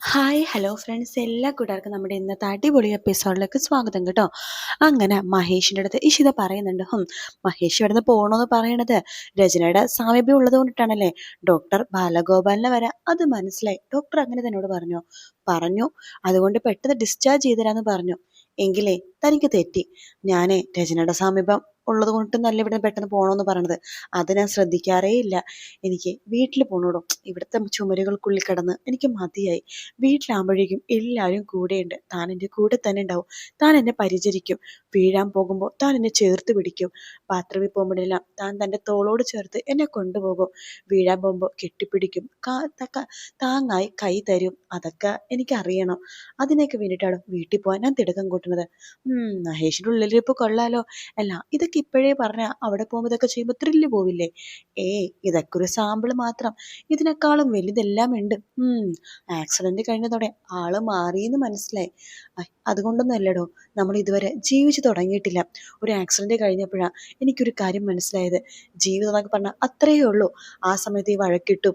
Hi hello friends എല്ലാ കൂട്ടുകാർക്കും നമ്മുടെ ഇന്നത്തെ അടിപൊളി എപ്പിസോഡിലേക്ക് സ്വാഗതം കേട്ടോ. അങ്ങനെ മഹേഷിന്റെ അടുത്ത് ഇഷിത പറയുന്നുണ്ട് ഹും മഹേഷ് ഇവിടുന്ന് പോകണമെന്ന് പറയണത്? രചനയുടെ സാമീപ്യം ഉള്ളത് കൊണ്ടിട്ടാണല്ലേ? ഡോക്ടർ ബാലഗോപാലിനെ വരാം അത് മനസ്സിലായി. ഡോക്ടർ അങ്ങനെ തന്നോട് പറഞ്ഞു. പറഞ്ഞു അതുകൊണ്ട് പെട്ടെന്ന് ഡിസ്ചാർജ് ചെയ്തരാന്ന് പറഞ്ഞു. എങ്കിലേ തനിക്ക് തെറ്റി. ഞാനേ രചനയുടെ സാമീപ്യം ഉള്ളത് കൊണ്ടും നല്ല ഇവിടെ പെട്ടെന്ന് പോകണമെന്ന് പറയണത്. അത് ഞാൻ ശ്രദ്ധിക്കാറേ ഇല്ല. എനിക്ക് വീട്ടിൽ പോകണോടോ ഇവിടുത്തെ ചുമരുകൾക്കുള്ളിൽ കിടന്ന് എനിക്ക് മതിയായി. വീട്ടിലാകുമ്പോഴേക്കും എല്ലാവരും കൂടെയുണ്ട്. താൻ എന്റെ കൂടെ തന്നെ ഉണ്ടാവും. താൻ എന്നെ പരിചരിക്കും. വീഴാൻ പോകുമ്പോൾ താൻ എന്നെ ചേർത്ത് പിടിക്കും. ബാത്റൂമിൽ പോകുമ്പോഴെല്ലാം താൻ തന്റെ തോളോട് ചേർത്ത് എന്നെ കൊണ്ടുപോകും. വീഴാൻ പോകുമ്പോൾ കെട്ടിപ്പിടിക്കും. താങ്ങായി കൈ തരും. അതൊക്കെ എനിക്കറിയണം. അതിനൊക്കെ വേണ്ടിയിട്ടാണ് വീട്ടിൽ പോകാൻ ഞാൻ തിടുക്കം കൂട്ടുന്നത്. മഹേഷിന്റെ ഉള്ളിലിരിപ്പ് കൊള്ളാലോ. അല്ല ഇതൊക്കെ ഇപ്പോഴേ പറഞ്ഞാൽ അവിടെ പോകുമ്പോൾ ഇതൊക്കെ ചെയ്യുമ്പോൾ ത്രില്ല് പോവില്ലേ? ഏ ഇതൊക്കെ ഒരു സാമ്പിൾ മാത്രം. ഇതിനേക്കാളും വലുതെല്ലാം ഉണ്ട്. ആക്സിഡന്റ് കഴിഞ്ഞതോടെ ആൾ മാറിയെന്ന് മനസ്സിലായി. അതുകൊണ്ടൊന്നും അല്ലടോ. നമ്മൾ ഇതുവരെ ജീവിച്ചു തുടങ്ങിയിട്ടില്ല. ഒരു ആക്സിഡന്റ് കഴിഞ്ഞപ്പോഴാണ് എനിക്കൊരു കാര്യം മനസ്സിലായത്. ജീവിതം എന്നൊക്കെ പറഞ്ഞാൽ അത്രയേ ഉള്ളൂ. ആ സമയത്ത് ഈ വഴക്കിട്ടും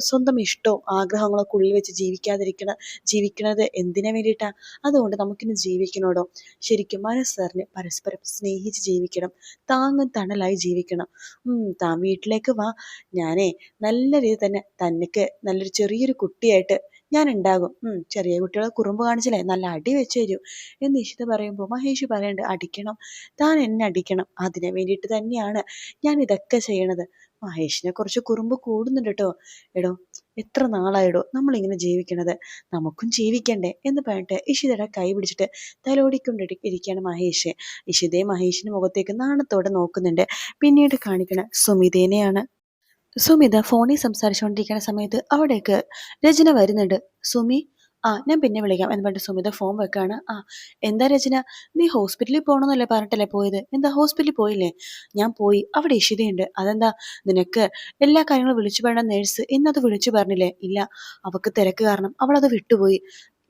സ്വന്തം ഇഷ്ടവും ആഗ്രഹങ്ങളൊക്കെ ഉള്ളിൽ വെച്ച് ജീവിക്കാതിരിക്കണ ജീവിക്കണത് എന്തിനു വേണ്ടിയിട്ടാണ് അതുകൊണ്ട് നമുക്കിന്ന് ജീവിക്കണോടോ? ശരിക്കും മനസ്സറിഞ്ഞ് പരസ്പരം സ്നേഹിച്ച് ജീവിക്കണം. താങ്ങും തണലായി ജീവിക്കണം. താൻ വീട്ടിലേക്ക് വാ. ഞാനേ നല്ല രീതിയിൽ തന്നെ തനിക്ക് നല്ലൊരു ചെറിയൊരു കുട്ടിയായിട്ട് ഞാൻ ഉണ്ടാകും ചെറിയ കുട്ടികളെ കുറുമ്പ് കാണിച്ചില്ലേ? നല്ല അടി വെച്ച് തരും. എന്ന് ഇഷിത പറയുമ്പോൾ മഹേഷ് പറയണ്ട് അടിക്കണം. താൻ എന്നെ അടിക്കണം. അതിന് വേണ്ടിയിട്ട് തന്നെയാണ് ഞാൻ ഇതൊക്കെ ചെയ്യണത്. മഹേഷിനെ കുറച്ച് കുറുമ്പ് കൂടുന്നുണ്ട് കേട്ടോ. എടോ എത്ര നാളായിടോ നമ്മളിങ്ങനെ ജീവിക്കണത്? നമുക്കും ജീവിക്കണ്ടേ എന്ന് പറഞ്ഞിട്ട് ഇഷിതയുടെ കൈ പിടിച്ചിട്ട് തലോടിക്കൊണ്ട് ഇരിക്കുകയാണ് മഹേഷ്. ഇഷിതയെ മഹേഷിന്റെ മുഖത്തേക്ക് നാണത്തോടെ നോക്കുന്നുണ്ട്. പിന്നീട് കാണിക്കണ സുമിതേനെയാണ് സുമിത ഫോണിൽ സംസാരിച്ചുകൊണ്ടിരിക്കുന്ന സമയത്ത് അവിടേക്ക് രചന വരുന്നുണ്ട്. സുമി ആ ഞാൻ പിന്നെ വിളിക്കാം എന്ന് പറഞ്ഞിട്ട് സുമിത ഫോൺ വെക്കാണ്. ആ എന്താ രചന? നീ ഹോസ്പിറ്റലിൽ പോകണമെന്നല്ലേ പറഞ്ഞിട്ടല്ലേ പോയത്? എന്താ ഹോസ്പിറ്റലിൽ പോയില്ലേ? ഞാൻ പോയി. അവിടെ ഇഷിതയുണ്ട്. അതെന്താ? നിനക്ക് എല്ലാ കാര്യങ്ങളും വിളിച്ചു പറയണ നേഴ്സ്. ഇന്നത് വിളിച്ചു പറഞ്ഞില്ലേ? ഇല്ല. അവക്ക് തിരക്ക് കാരണം അവളത് വിട്ടുപോയി.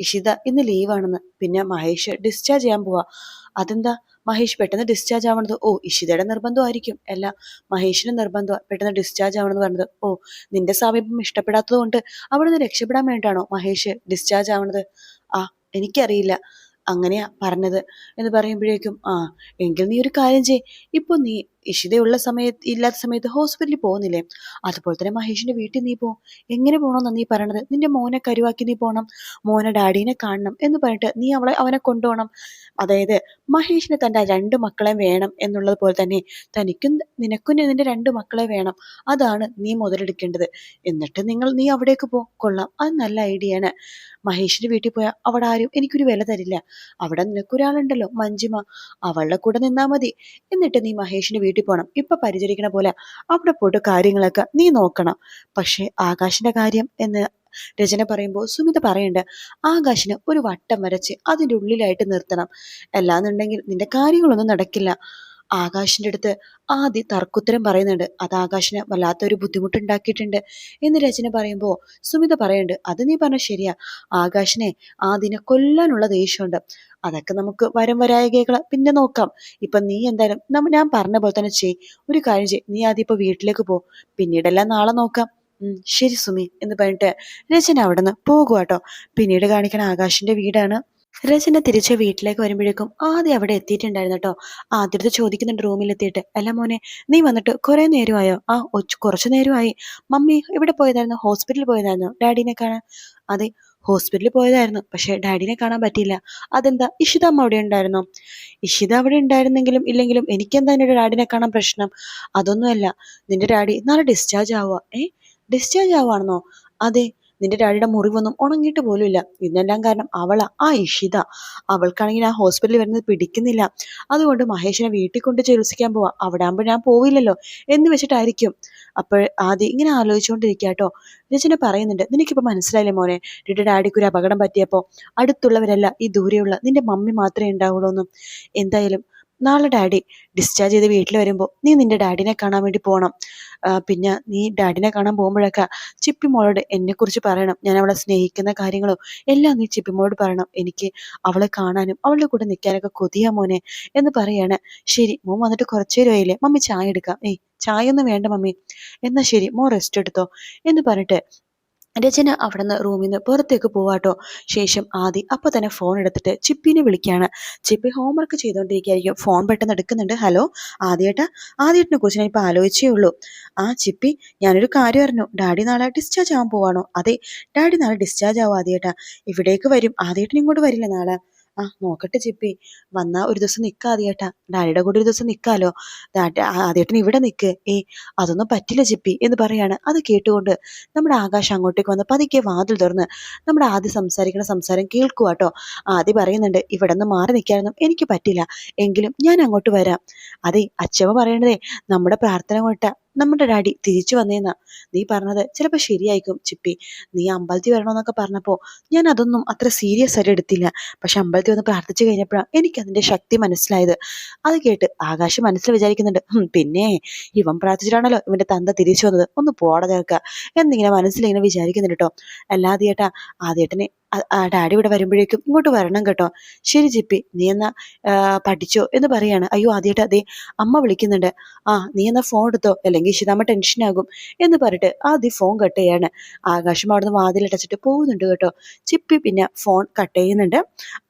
ഇഷിത ഇന്ന് ലീവാണെന്ന്. പിന്നെ മഹേഷ് ഡിസ്ചാർജ് ചെയ്യാൻ പോവാ. അതെന്താ? മഹേഷ് പെട്ടെന്ന് ഡിസ്ചാർജ് ആവണത് ഓ ഇഷിതയുടെ നിർബന്ധമായിരിക്കും അല്ല മഹേഷിന് നിർബന്ധം പെട്ടെന്ന് ഡിസ്ചാർജ് ആവണമെന്ന് പറഞ്ഞത് ഓ നിന്റെ സാമീപ്യം ഇഷ്ടപ്പെടാത്തത് കൊണ്ട് അവിടെ നിന്ന് രക്ഷപ്പെടാൻ വേണ്ടിയിട്ടാണോ മഹേഷ് ഡിസ്ചാർജ് ആവണത്? ആ എനിക്കറിയില്ല. അങ്ങനെയാ പറഞ്ഞത് എന്ന് പറയുമ്പോഴേക്കും ആ എങ്കിൽ നീ ഒരു കാര്യം ചെയ് ഇപ്പൊ നീ ഇഷിതയുള്ള സമയത്ത് ഇല്ലാത്ത സമയത്ത് ഹോസ്പിറ്റലിൽ പോകുന്നില്ലേ? അതുപോലെ തന്നെ മഹേഷിന്റെ വീട്ടിൽ നീ പോ. എങ്ങനെ പോകണമെന്നാണ് നീ പറയണത്? നിന്റെ മോനെ കരുവാക്കി നീ പോകണം മോനെ ഡാഡീനെ കാണണം എന്ന് പറഞ്ഞിട്ട് നീ അവളെ അവനെ കൊണ്ടുപോകണം. അതായത് മഹേഷിന് തന്റെ രണ്ട് മക്കളെ വേണം എന്നുള്ളത് പോലെ തന്നെ തനിക്കും നിനക്കും നിന്റെ രണ്ട് മക്കളെ വേണം. അതാണ് നീ മുതലെടുക്കേണ്ടത്. എന്നിട്ട് നിങ്ങൾ നീ അവിടേക്ക് പോ. കൊള്ളാം. അത് നല്ല ഐഡിയ ആണ്. മഹേഷിന്റെ വീട്ടിൽ പോയാൽ അവിടെ ആരും എനിക്കൊരു വില തരില്ല. അവിടെ നിനക്കൊരാളുണ്ടല്ലോ മഞ്ജിമ. അവളുടെ കൂടെ നിന്നാ മതി. എന്നിട്ട് നീ മഹേഷിന്റെ വീട്ടിൽ പോകണം ഇപ്പൊ പരിചരിക്കണ പോലെ അവിടെ പോയിട്ട് കാര്യങ്ങളൊക്കെ നീ നോക്കണം. പക്ഷേ ആകാശിന്റെ കാര്യം എന്ന് രചന പറയുമ്പോൾ സുമിത പറയണ്ട് ആകാശിന് ഒരു വട്ടം വരച്ച് അതിന്റെ ഉള്ളിലായിട്ട് നിർത്തണം. അല്ലാന്നുണ്ടെങ്കിൽ നിന്റെ കാര്യങ്ങളൊന്നും നടക്കില്ല. ആകാശിന്റെ അടുത്ത് ആദ്യ തർക്കുത്തരം പറയുന്നുണ്ട്. അത് ആകാശിന് വല്ലാത്തൊരു ബുദ്ധിമുട്ടുണ്ടാക്കിയിട്ടുണ്ട് എന്ന് രചന പറയുമ്പോൾ സുമിത പറയുന്നുണ്ട് അത് നീ പറഞ്ഞ ശരിയാ. ആകാശിനെ ആദിനെ കൊല്ലാനുള്ള ദേഷ്യമുണ്ട്. അതൊക്കെ നമുക്ക് വരം വരായകകൾ പിന്നെ നോക്കാം. ഇപ്പൊ നീ എന്തായാലും നമ്മ ഞാൻ പറഞ്ഞ പോലെ തന്നെ ചെയ്. ഒരു കാര്യം ചെയ്. നീ ആദ്യം ഇപ്പൊ വീട്ടിലേക്ക് പോ. പിന്നീടെല്ലാം നാളെ നോക്കാം. ശരി സുമി എന്ന് പറഞ്ഞിട്ട് രചന അവിടെ നിന്ന് പോകുക പിന്നീട് കാണിക്കണ ആകാശിന്റെ വീടാണ് രചന തിരിച്ച് വീട്ടിലേക്ക് വരുമ്പോഴേക്കും ആദ്യം അവിടെ എത്തിയിട്ടുണ്ടായിരുന്നു കേട്ടോ. ആദ്യത്തെ ചോദിക്കുന്നുണ്ട് റൂമിൽ എത്തിയിട്ട് അല്ല മോനെ നീ വന്നിട്ട് കുറെ നേരമായോ? ആ കുറച്ചു നേരമായി. മമ്മി ഇവിടെ പോയതായിരുന്നു? ഹോസ്പിറ്റലിൽ പോയതായിരുന്നു ഡാഡിനെ കാണാൻ. അതെ ഹോസ്പിറ്റലിൽ പോയതായിരുന്നു പക്ഷെ ഡാഡിനെ കാണാൻ പറ്റിയില്ല. അതെന്താ? ഇഷിത അമ്മ അവിടെ ഉണ്ടായിരുന്നോ? ഇഷിത അവിടെ ഉണ്ടായിരുന്നെങ്കിലും ഇല്ലെങ്കിലും എനിക്കെന്താ എന്റെ ഡാഡിനെ കാണാൻ പ്രശ്നം? അതൊന്നുമല്ല നിന്റെ ഡാഡി നാളെ ഡിസ്ചാർജ് ആവുക ഏ ഡിസ്ചാർജ് ആവുകയാണെന്നോ അതെ നിന്റെ ഡാഡിയുടെ മുറിവൊന്നും ഉണങ്ങിയിട്ട് പോലുമില്ല. ഇതിനെല്ലാം കാരണം അവളാ ആ ഇഷിത. അവൾക്കാണെങ്കിൽ ആ ഹോസ്പിറ്റലിൽ വരുന്നത് പിടിക്കുന്നില്ല. അതുകൊണ്ട് മഹേഷിനെ വീട്ടിൽ കൊണ്ട് ചികിത്സിക്കാൻ പോവാ. അവിടെ ആകുമ്പോൾ ഞാൻ പോവില്ലല്ലോ. എന്ന് വെച്ചിട്ടായിരിക്കും. അപ്പോൾ ആദ്യം ഇങ്ങനെ ആലോചിച്ചുകൊണ്ടിരിക്കുക കേട്ടോ രചന പറയുന്നുണ്ട് നിനക്കിപ്പോൾ മനസ്സിലായില്ലേ മോനെ? നിന്റെ ഡാഡിക്ക് ഒരു അപകടം പറ്റിയപ്പോൾ അടുത്തുള്ളവരല്ല ഈ ദൂരെയുള്ള നിന്റെ മമ്മി മാത്രമേ ഉണ്ടാവുള്ളൂ എന്തായാലും നാളെ ഡാഡി ഡിസ്ചാർജ് ചെയ്ത് വീട്ടിൽ വരുമ്പോൾ നീ നിന്റെ ഡാഡിനെ കാണാൻ വേണ്ടി പോകണം പിന്നെ നീ ഡാഡിനെ കാണാൻ പോകുമ്പോഴൊക്കെ ചിപ്പിമോളോട് എന്നെക്കുറിച്ച് പറയണം. ഞാൻ അവളെ സ്നേഹിക്കുന്ന കാര്യങ്ങളോ എല്ലാം നീ ചിപ്പിമോളോട് പറയണം. എനിക്ക് അവളെ കാണാനും അവളുടെ കൂടെ നിൽക്കാനൊക്കെ കൊതിയാ മോനെ എന്ന് പറയാണ്. ശരി മോൻ വന്നിട്ട് കുറച്ചു നേരമായില്ലേ മമ്മി ചായ എടുക്കാം. ഏയ് ചായ ഒന്നും വേണ്ട മമ്മി. എന്നാ ശരി മോ റെസ്റ്റ് എടുത്തോ എന്ന് പറഞ്ഞിട്ട് രചന അവിടെ നിന്ന് റൂമിൽ നിന്ന് പുറത്തേക്ക് പോവാട്ടോ. ശേഷം ആദി അപ്പൊ തന്നെ ഫോൺ എടുത്തിട്ട് ചിപ്പിനെ വിളിക്കുകയാണ് ചിപ്പി ഹോംവർക്ക് ചെയ്തുകൊണ്ടിരിക്കുകയായിരിക്കും ഫോൺ പെട്ടെന്ന് എടുക്കുന്നുണ്ട്. ഹലോ ആദ്യേട്ടാ ആദ്യേട്ടനെ കുറിച്ച് ഞാനിപ്പോൾ ആലോചിച്ചേ ഉള്ളൂ. ആ ചിപ്പി ഞാനൊരു കാര്യം അറിഞ്ഞു. ഡാഡി നാളെ ഡിസ്ചാർജ് ആവാൻ പോവാണോ? അതെ ഡാഡി നാളെ ഡിസ്ചാർജ് ആവും ആദ്യേട്ടാ. ഇവിടേക്ക് വരും. ആദ്യേട്ടൻ ഇങ്ങോട്ട് വരില്ല നാളെ. ആ നോക്കട്ടെ ചിപ്പി വന്നാൽ ഒരു ദിവസം നിൽക്കാം ആദ്യേട്ടാ. ഡാഡിയുടെ കൂടെ ഒരു ദിവസം നിൽക്കാലോ ഡാഡി ആദ്യേട്ടൻ ഇവിടെ നിൽക്ക് ഏ അതൊന്നും പറ്റില്ല ചിപ്പി എന്ന് പറയാണ്. അത് കേട്ടുകൊണ്ട് നമ്മുടെ ആകാശം അങ്ങോട്ടേക്ക് വന്ന് പതുക്കെ വാതിൽ തുറന്ന് നമ്മുടെ ആദ്യം സംസാരിക്കുന്ന സംസാരം കേൾക്കുക കേട്ടോ ആദ്യം പറയുന്നുണ്ട് ഇവിടെ നിന്ന് മാറി നിൽക്കാനൊന്നും എനിക്ക് പറ്റില്ല. എങ്കിലും ഞാൻ അങ്ങോട്ട് വരാം. അതെ അച്ഛമ്മ പറയണതേ നമ്മുടെ പ്രാർത്ഥന കൊണ്ട നമ്മുടെ ഡാഡി തിരിച്ചു വന്നേന്നാ. നീ പറഞ്ഞത് ചിലപ്പോൾ ശരിയായിരിക്കും ചിപ്പി. നീ അമ്പലത്തിൽ വരണമെന്നൊക്കെ പറഞ്ഞപ്പോൾ ഞാൻ അതൊന്നും അത്ര സീരിയസ് ആയിട്ട് എടുത്തില്ല. പക്ഷെ അമ്പലത്തിൽ വന്ന് പ്രാർത്ഥിച്ചു കഴിഞ്ഞപ്പോഴാണ് എനിക്ക് അതിന്റെ ശക്തി മനസ്സിലായത്. അത് കേട്ട് ആകാശ് മനസ്സിൽ വിചാരിക്കുന്നുണ്ട് പിന്നെ ഇവൻ പ്രാർത്ഥിച്ചിട്ടാണല്ലോ ഇവന്റെ തന്ത തിരിച്ചു വന്നത്. ഒന്ന് പോടെ ചേർക്ക എന്നിങ്ങനെ മനസ്സിലിങ്ങനെ വിചാരിക്കുന്നുണ്ട് കേട്ടോ അല്ലാതെ ചേട്ടാ ആദ്യേട്ടനെ ഡാഡി ഇവിടെ വരുമ്പോഴേക്കും ഇങ്ങോട്ട് വരണം കേട്ടോ. ശരി ജിപ്പി നീ എന്നാ പഠിച്ചോ എന്ന് പറയാണ്. അയ്യോ ആദ്യമായിട്ട് അതെ അമ്മ വിളിക്കുന്നുണ്ട്. ആ നീ എന്നാ ഫോൺ എടുത്തോ? അല്ലെങ്കിൽ ഇഷിതാമ്മ ടെൻഷനാകും എന്ന് പറഞ്ഞിട്ട് ആദ്യം ഫോൺ കട്ട് ചെയ്യാണ്. ആകാശം അവിടുന്ന് വാതിലടച്ചിട്ട് പോകുന്നുണ്ട് കേട്ടോ. ചിപ്പി പിന്നെ ഫോൺ കട്ട് ചെയ്യുന്നുണ്ട്.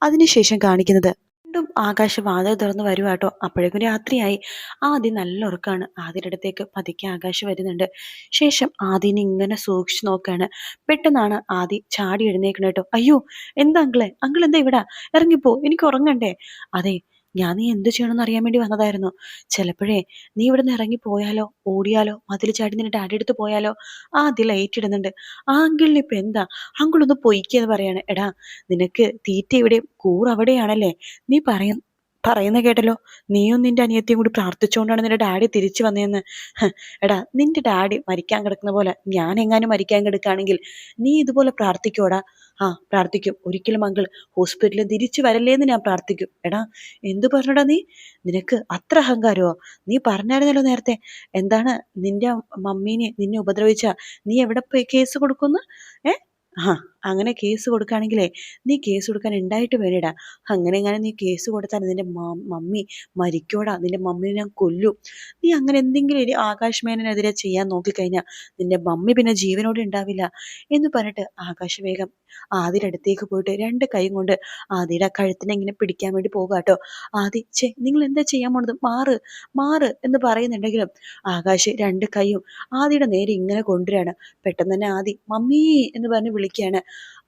അതിനുശേഷം കാണിക്കുന്നത് വീണ്ടും ആകാശം വാതിൽ തുറന്ന് വരുവാട്ടോ അപ്പോഴേക്കും രാത്രിയായി. ആദ്യം നല്ല ഉറക്കാണ്. ആദ്യയുടെ അടുത്തേക്ക് പതുക്കെ ആകാശം വരുന്നുണ്ട്. ശേഷം ആദ്യനെ ഇങ്ങനെ സൂക്ഷിച്ചു നോക്കാണ്. പെട്ടെന്നാണ് ആദി ചാടി എഴുന്നേക്കണേട്ടോ അയ്യോ എന്താ അങ്കിളെ? അങ്കിൾ എന്താ ഇവിടെ? ഇറങ്ങിപ്പോ. എനിക്ക് ഉറങ്ങണ്ടേ? അതെ ഞാൻ നീ എന്ത് ചെയ്യണമെന്ന് അറിയാൻ വേണ്ടി വന്നതായിരുന്നു. ചിലപ്പോഴേ നീ ഇവിടെ നിന്ന് ഇറങ്ങി പോയാലോ ഓടിയാലോ മതിൽ ചാടി നിന്റെ ഡാഡി എടുത്ത് പോയാലോ ആ അതിൽ ഏറ്റിടുന്നുണ്ട് ആ അങ്കിളിന് ഇപ്പൊ എന്താ? അങ്കിളൊന്ന് പൊയ്ക്കെന്ന് പറയാണ്. എടാ നിനക്ക് തീറ്റ ഇവിടെ കൂറവിടെയാണല്ലേ നീ പറയും പറയുന്ന കേട്ടല്ലോ നീയും നിന്റെ അനിയത്തിയും കൂടി പ്രാർത്ഥിച്ചുകൊണ്ടാണ് നിന്റെ ഡാഡി തിരിച്ചു വന്നതെന്ന് എടാ നിന്റെ ഡാഡി മരിക്കാൻ കിടക്കുന്ന പോലെ ഞാൻ എങ്ങാനും മരിക്കാൻ കിടക്കുകയാണെങ്കിൽ നീ ഇതുപോലെ പ്രാർത്ഥിക്കോടാ ആ പ്രാർത്ഥിക്കും. ഒരിക്കലും അങ്കിൾ ഹോസ്പിറ്റലിൽ തിരിച്ചു വരല്ലേന്ന് ഞാൻ പ്രാർത്ഥിക്കും. എടാ എന്തു പറഞ്ഞടാ നീ? നിനക്ക് അത്ര അഹങ്കാരമോ? നീ പറഞ്ഞായിരുന്നല്ലോ നേരത്തെ എന്താണ് നിന്റെ മമ്മീനെ നിന്നെ ഉപദ്രവിച്ച നീ എവിടെ പോയി കേസ് കൊടുക്കുന്നു? ഏ? ആ അങ്ങനെ കേസ് കൊടുക്കുകയാണെങ്കിലേ നീ കേസ് കൊടുക്കാൻ ഉണ്ടായിട്ട് വേണിടാ അങ്ങനെ എങ്ങനെ നീ കേസ് കൊടുത്താൽ നിന്റെ മമ്മി മരിക്കോടാ. നിന്റെ മമ്മിനെ ഞാൻ കൊല്ലും. നീ അങ്ങനെ എന്തെങ്കിലും ഒരു ആകാശ് മേനനെതിരെ ചെയ്യാൻ നോക്കിക്കഴിഞ്ഞാൽ നിന്റെ മമ്മി പിന്നെ ജീവനോടെ ഉണ്ടാവില്ല എന്ന് പറഞ്ഞിട്ട് ആകാശ് വേഗം അടുത്തേക്ക് പോയിട്ട് രണ്ട് കൈയും കൊണ്ട് ആദിയുടെ കഴുത്തിനെ ഇങ്ങനെ പിടിക്കാൻ വേണ്ടി പോകുക കേട്ടോ. ആദി ചേ നിങ്ങൾ എന്താ ചെയ്യാൻ പോണത്? മാറ് മാറ് എന്ന് പറയുന്നുണ്ടെങ്കിലും ആകാശ് രണ്ട് കൈയും ആദിയുടെ നേരെ ഇങ്ങനെ കൊണ്ടുവരാണ് പെട്ടെന്ന് തന്നെ ആദി മമ്മീ എന്ന് പറഞ്ഞ് വിളിക്കുകയാണ്.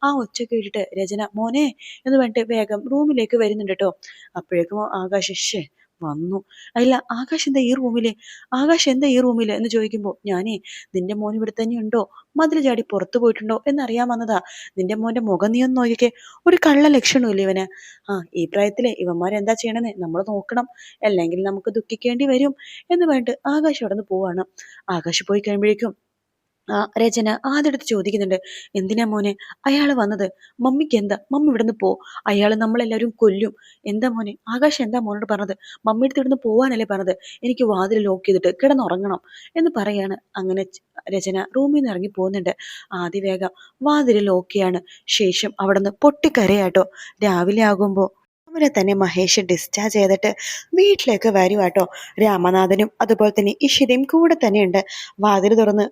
ആ ഒച്ച കേട്ടിട്ട് രചന മോനെ എന്ന് പറഞ്ഞിട്ട് വേഗം റൂമിലേക്ക് വരുന്നുണ്ട് കേട്ടോ അപ്പോഴേക്കും ആകാശ് ഷേ വന്നു. അല്ല ആകാശ് എന്താ ഈ റൂമിൽ? ആകാശ് എന്താ ഈ റൂമിൽ? എന്ന് ചോദിക്കുമ്പോൾ ഞാനേ നിന്റെ മോൻ ഇവിടെ തന്നെ ഉണ്ടോ? മതിൽ ചാടി പുറത്തു പോയിട്ടുണ്ടോ? എന്നറിയാൻ വന്നതാ. നിന്റെ മോന്റെ മുഖം നീ ഒന്ന് നോക്കിക്കേ. ഒരു കള്ള ലക്ഷണമില്ല ഇവന്? ആ ഈ പ്രായത്തിലെ ഇവന്മാരെന്താ ചെയ്യണമെന്ന് നമ്മൾ നോക്കണം. അല്ലെങ്കിൽ നമുക്ക് ദുഃഖിക്കേണ്ടി വരും. എന്ന് പറഞ്ഞിട്ട് ആകാശ് അവിടെ നിന്ന് പോവാണ്. ആകാശ് പോയി കഴിയുമ്പോഴേക്കും രചന ആദ്യടുത്ത് ചോദിക്കുന്നുണ്ട്. എന്തിനാ മോനെ? അയാൾ വന്നത്? മമ്മിക്ക് എന്താ? മമ്മി ഇവിടുന്ന് പോ. അയാൾ നമ്മളെല്ലാവരും കൊല്ലും. എന്താ മോനെ? ആകാശ് എന്താ മോനോട് പറഞ്ഞത്? മമ്മിയുടെ ഇവിടുന്ന് പോവാനല്ലേ പറഞ്ഞത്? എനിക്ക് വാതിൽ ലോക്ക് ചെയ്തിട്ട് കിടന്നുറങ്ങണം. എന്ന് പറയാണ്. അങ്ങനെ രചന റൂമിൽ നിന്ന് ഇറങ്ങി പോകുന്നുണ്ട്. ആദ്യ വേഗം വാതിൽ ലോക്ക് ചെയ്യാണ്. ശേഷം അവിടെ നിന്ന് പൊട്ടിക്കരയാട്ടോ. രാവിലെ ആകുമ്പോൾ അവരെ തന്നെ മഹേഷ് ഡിസ്ചാർജ് ചെയ്തിട്ട് വീട്ടിലേക്ക് വരും കേട്ടോ രാമനാഥനും അതുപോലെ തന്നെ ഇഷിതയും കൂടെ തന്നെയുണ്ട്. വാതിൽ തുറന്ന്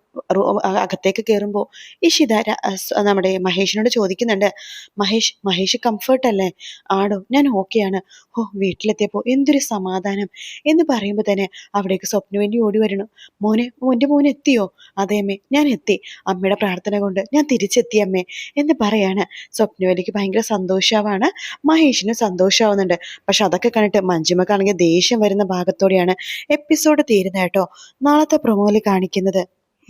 അകത്തേക്ക് കയറുമ്പോൾ ഇഷിത നമ്മുടെ മഹേഷിനോട് ചോദിക്കുന്നുണ്ട്. മഹേഷ് മഹേഷ് കംഫർട്ടല്ലേ ആടോ ഞാൻ ഓക്കെയാണ് ഓ വീട്ടിലെത്തിയപ്പോൾ എന്തൊരു സമാധാനം. എന്ന് പറയുമ്പോൾ തന്നെ അവിടേക്ക് സ്വപ്ന വേണ്ടി ഓടി വരണം മോനെ മോന്റെ മോൻ എത്തിയോ? അതേ അമ്മേ ഞാൻ എത്തി. അമ്മയുടെ പ്രാർത്ഥന കൊണ്ട് ഞാൻ തിരിച്ചെത്തി അമ്മേ. എന്ന് പറയാണ്. സ്വപ്നവേലിക്ക് ഭയങ്കര സന്തോഷമാവാണ് മഹേഷിനും സന്തോഷമാവുന്നുണ്ട് പക്ഷെ അതൊക്കെ കണ്ടിട്ട് മഞ്ജുമക്കാണെങ്കിൽ ദേഷ്യം വരുന്ന ഭാഗത്തോടെയാണ് എപ്പിസോഡ് തീരുന്നത് കേട്ടോ. നാളത്തെ പ്രൊമോയിൽ കാണിക്കുന്നത്.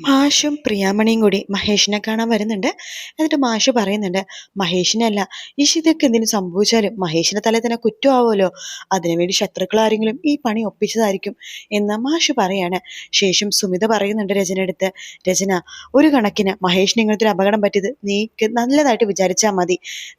മാഷും പ്രിയാമണിയും കൂടി മഹേഷിനെ കാണാൻ വരുന്നുണ്ട്. എന്നിട്ട് മാഷ് പറയുന്നുണ്ട് മഹേഷിനല്ല ഇഷിതയ്ക്ക് എന്തിനു സംഭവിച്ചാലും മഹേഷിന്റെ തലയിൽ തന്നെ കുറ്റമാവുമല്ലോ. അതിനുവേണ്ടി ശത്രുക്കൾ ആരെങ്കിലും ഈ പണി ഒപ്പിച്ചതായിരിക്കും എന്ന് മാഷ് പറയാണ്. ശേഷം സുമിത പറയുന്നുണ്ട് രചന എടുത്ത് രചന ഒരു കണക്കിന് മഹേഷിന് ഇങ്ങനത്തെ ഒരു അപകടം പറ്റിയത് നീക്ക് നല്ലതായിട്ട് വിചാരിച്ചാൽ മതി.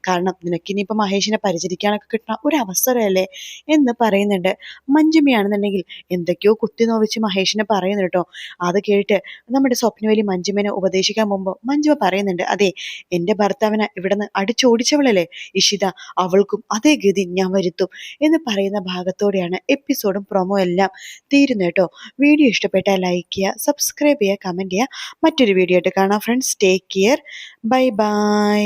കാരണം നിനക്കിനിയിപ്പോൾ മഹേഷിനെ പരിചരിക്കാനൊക്കെ കിട്ടുന്ന ഒരു അവസരമല്ലേ? എന്ന് പറയുന്നുണ്ട്. മഞ്ജുമിയാണെന്നുണ്ടെങ്കിൽ എന്തൊക്കെയോ കുത്തി നോവിച്ച് മഹേഷിനെ പറയുന്നു കേട്ടോ. അത് കേട്ട് നമ്മുടെ നമ്മുടെ സ്വപ്നവേലി മഞ്ജുമേനെ ഉപദേശിക്കാൻ മുമ്പ് മഞ്ജുമ പറയുന്നുണ്ട് അതെ എന്റെ ഭർത്താവിനെ ഇവിടുന്ന് അടിച്ചോടിച്ചവളല്ലേ? ഇഷിത അവൾക്കും അതേ ഗതി ഞാൻ വരുത്തും എന്ന് പറയുന്ന ഭാഗത്തോടെയാണ് എപ്പിസോഡും പ്രൊമോ എല്ലാം തീരുന്നത് കേട്ടോ. വീഡിയോ ഇഷ്ടപ്പെട്ടാൽ ലൈക്ക് ചെയ്യുക സബ്സ്ക്രൈബ് ചെയ്യുക കമന്റ് ചെയ്യുക. മറ്റൊരു വീഡിയോ ആയിട്ട് കാണാം friends take care bye bye